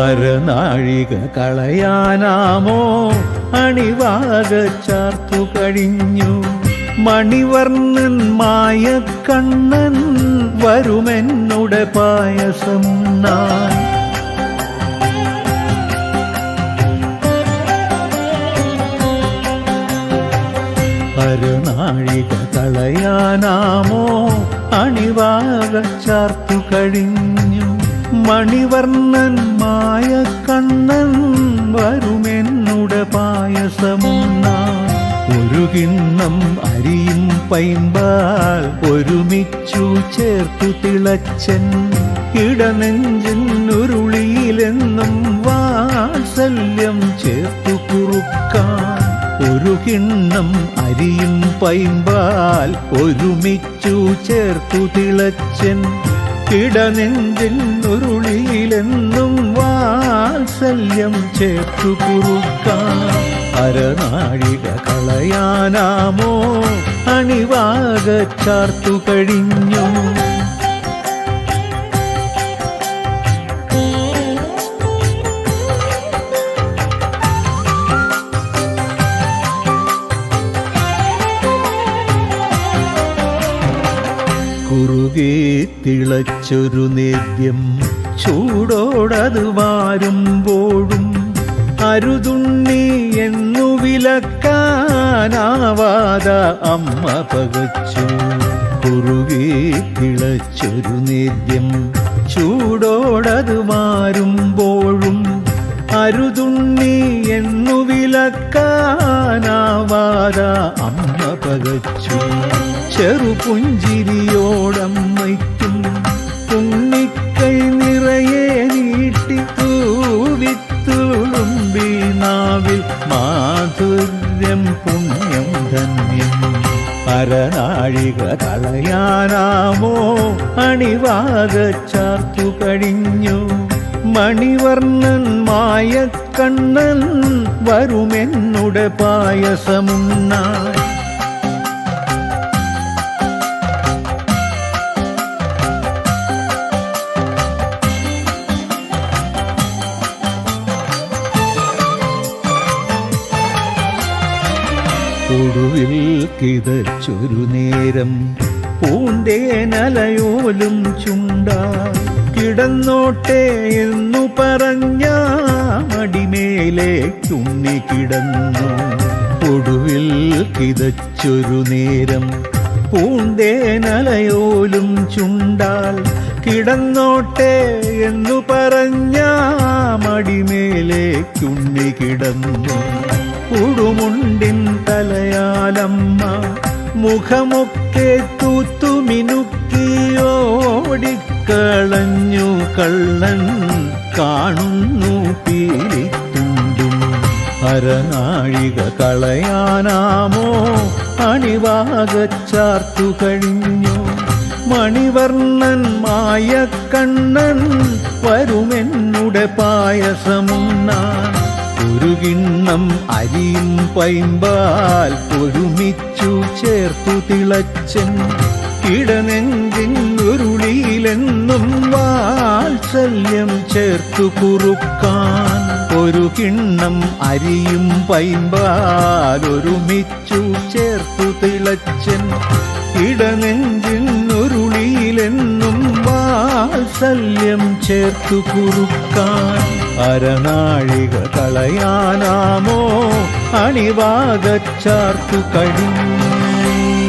അരനാഴിക കളയാനാമോ? അണിവാക ചാർത്തു കഴിഞ്ഞു. മണിവർണൻ മായ കണ്ണൻ വരുമെന്നുടെ പായസം നാൻ. അരനാഴിക കളയാനാമോ? അണിവാക ചാർത്തു കഴിഞ്ഞു. മണിവർണൻ മായ കണ്ണൻ വരുമെന്നുടെ പായസമുണ്ണാൻ ഒരു കിണ്ണം അരിയും പൈമ്പാൽ ഒരുമിച്ചു ചേർത്തു തിളച്ചൻ. ഇടനെഞ്ചിൻ ഉരുളിയിലെന്നും വാത്സല്യം ചേർത്തു കുറുക്കാൻ ഒരു കിണ്ണം അരിയും പൈമ്പാൽ ഒരുമിച്ചു ചേർത്തു തിളച്ചൻ. ഇടനെഞ്ചിൻ ഉരുളിയിലെന്നും വാത്സല്യം ചേർത്തു കുറുക്കാൻ. അരനാഴിക കളയാനാമോ? അണിവാക ചാർത്തു കഴിഞ്ഞു. കുറുകെ തിളച്ചൊരു നേദ്യം ചൂടോടത് വാരുമ്പോഴും അരുതുണ്ണി എന്നു വിലക്കാനാവാത അമ്മ പകച്ചു. കുറുകെ തിളച്ചൊരു നേദ്യം ചൂടോടത് മാറുമ്പോഴും അരുതുണ്ണി എന്നു വിലക്കാനാവാത അമ്മ പകച്ചു. ചെറുപുഞ്ചിരിയോടമ്മയ്ക്കും പുണ്ണിക്കൈ നിറയെ നീട്ടി തൂവിത്തുളുമ്പി നാവിൽ മാധുര്യം പുണ്യം ധന്യം. പരനാഴിക കളയാനാമോ അണിവാദ ചാർത്തു കഴിഞ്ഞു മണിവർണൻ മായക്കണ്ണൻ വരുമെന്നുടെ പായസമുന്ന ഒടുവിൽ കിതച്ചൊരു നേരം പൂന്തേനലയോലും ചുണ്ട. കിടന്നോട്ടെ എന്നു പറഞ്ഞ മടിമേലേക്കുണ്ണി കിടന്നു. ഒടുവിൽ കിതച്ചൊരു നേരം പൂന്തേനലയോലും ചുണ്ടാൽ കിടന്നോട്ടെ എന്നു പറഞ്ഞ മടിമേലേക്കുണ്ണി കിടന്നു. ഉടുമുണ്ടിൻ തലയാലമ്മ മുഖമൊക്കെ തൂത്തുമിനുക്കിയോടിക്കളഞ്ഞു കള്ളൻ കാണുന്നു പീലിത്തുണ്ടും. അരനാഴിക കളയാനാമോ? അണിവാകച്ചാർത്തു കഴിഞ്ഞു. മണിവർണൻ മായക്കണ്ണൻ വരുമെന്നുടെ പായസമുണ്ണാൻ. ഒരു കിണ്ണം അരിയും പൈമ്പാൽ ഒരുമിച്ചു ചേർത്തു തിളച്ചൻ. ഇടനെഞ്ചിൻ ഉരുളിയിലെന്നും വാത്സല്യം ചേർത്തു കുറുക്കാൻ. ഒരു കിണ്ണം അരിയും പൈമ്പാൽ ഒരുമിച്ചു ചേർത്തു തിളച്ചൻ. ഇടനെഞ്ചിൻ ഉരുളിയിലെന്നും വാത്സല്യം ചേർത്തു കുറുക്കാൻ. അരനാഴിക കളയാനാമോ അണിവാകച്ചാർത്തു കഴിഞ്ഞു.